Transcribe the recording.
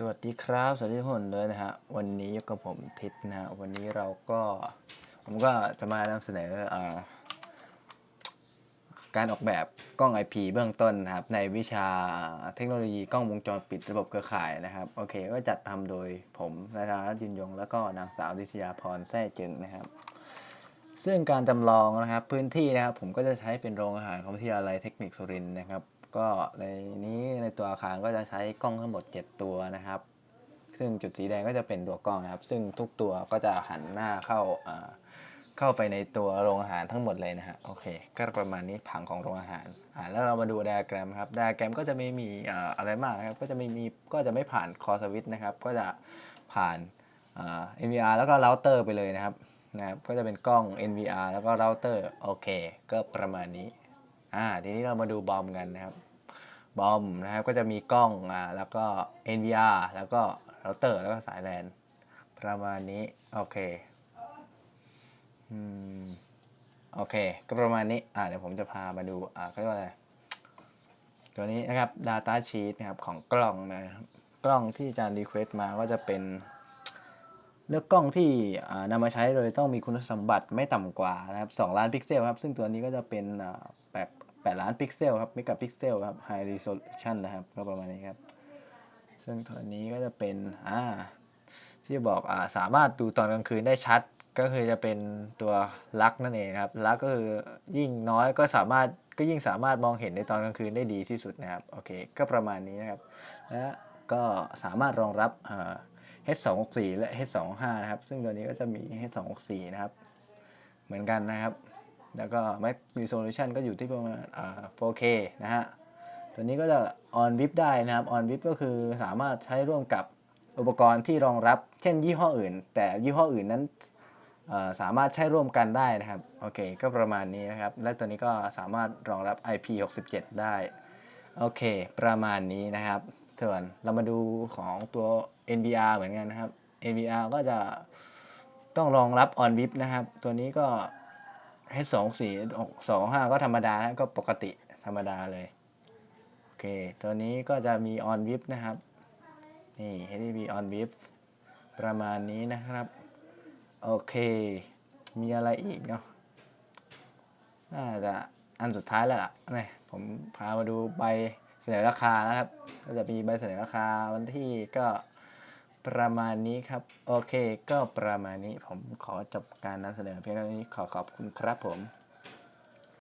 สวัสดีครับ สวัสดีทุกคนด้วยนะฮะ วันนี้ยู่กับผมทิศนะฮะ วันนี้เราก็ ผมก็จะมานำเสนออการออกแบบกล้อง IP เบื้องต้นนะครับ ในวิชาเทคโนโลยีกล้องวงจรปิดระบบเครือข่ายนะครับ โอเค ก็จัดทำโดยผมนายธนยินยง แล้วก็นางสาวดิษยาพรแท้จึงนะครับ ซึ่งการจำลองนะครับพื้นที่นะครับ ผมก็จะใช้เป็นโรงอาหารของวิทยาลัยเทคนิคสุรินทร์นะครับ ก็ในนี้ในตัวอาคารก็จะใช้กล้องทั้งหมด 7 ตัวนะครับ ซึ่งจุดสีแดงก็จะเป็นตัวกล้องนะครับ ซึ่งทุกตัวก็จะหันหน้าเข้าเข้าไปในตัวโรงอาหารทั้งหมดเลยนะฮะโอเค ก็ประมาณนี้ผังของโรงอาหารอ่าแล้วเรามาดูไดอะแกรมครับไดอะแกรมก็จะไม่มีอะไรมากนะครับก็จะไม่มีก็จะไม่ผ่านคอสวิตนะครับ ก็จะผ่านอ่า NVR แล้วก็เราเตอร์ไปเลยนะครับนะครับก็จะเป็นกล้อง NVR แล้วก็เราเตอร์โอเค ก็ประมาณนี้อ่าทีนี้เรามาดูบอมกันนะครับ บอมนะครับ ก็จะมีกล้องอ่าแล้วก็ NVR แล้วก็เราเตอร์แล้วก็สายแลนประมาณนี้ โอเคอืมโอเค ก็ประมาณนี้ อ่าเดี๋ยวผมจะพามาดู อ่าเขาเรียกว่าอะไร ตัวนี้นะครับ Data Sheet นะครับ ของกล้องนะครับ กล้องที่อาจารย์รีเควสมาก็จะเป็น เลือกกล้องที่อ่านำมาใช้โดยต้องมีคุณสมบัติไม่ต่ำกว่านะครับ2ล้านพิกเซลครับ ซึ่งตัวนี้ก็จะเป็นอ่าแบบ 8 ล้านพิกเซลครับเมกะพิกเซลครับ High Resolution นะครับ ก็ประมาณนี้ครับ ซึ่งตัวนี้ก็จะเป็นอ่าที่บอกอ่าสามารถดูตอนกลางคืนได้ชัดก็คือจะเป็นตัวลักนั่นเองครับลักก็คือยิ่งน้อยก็สามารถก็ยิ่งสามารถมองเห็นในตอนกลางคืนได้ดีที่สุดนะครับโอเคก็ประมาณนี้นะครับและก็สามารถรองรับอ่า H264 และ H265 นะครับ ซึ่งตัวนี้ก็จะมี H264 นะครับ เหมือนกันนะครับ แล้วก็ Max Resolution ก็อยู่ที่ประมาณอ่า 4K นะฮะ ตัวนี้ก็จะ on VIP ได้นะครับ on VIP ก็คือสามารถใช้ร่วมกับอุปกรณ์ที่รองรับ เช่นยี่ห้ออื่น แต่ยี่ห้ออื่นนั้นสามารถใช้ร่วมกันได้นะครับ โอเค ก็ประมาณนี้นะครับ และตัวนี้ก็สามารถรองรับ IP67 ได้ โอเค ประมาณนี้นะครับ ส่วนเรามาดูของตัว NVR เหมือนกันนะครับ NVR ก็จะต้องรองรับ on VIP นะครับ ตัวนี้ก็ H24 25ก็ธรรมดานะก็ปกติธรรมดาเลย โอเค ตัวนี้ก็จะมี on VIP นะครับ นี่ HDB on VIP ประมาณนี้นะครับ โอเค มีอะไรอีกเนาะน่าจะอันสุดท้ายแล้วล่ะนี่ผมพามาดูใบเสนอราคานะครับ ก็จะมีใบเสนอราคาวันที่ก็ ประมาณนี้ครับ โอเค ก็ประมาณนี้ผมขอจบการนำเสนอเพียงเท่านี้ขอขอบคุณครับผม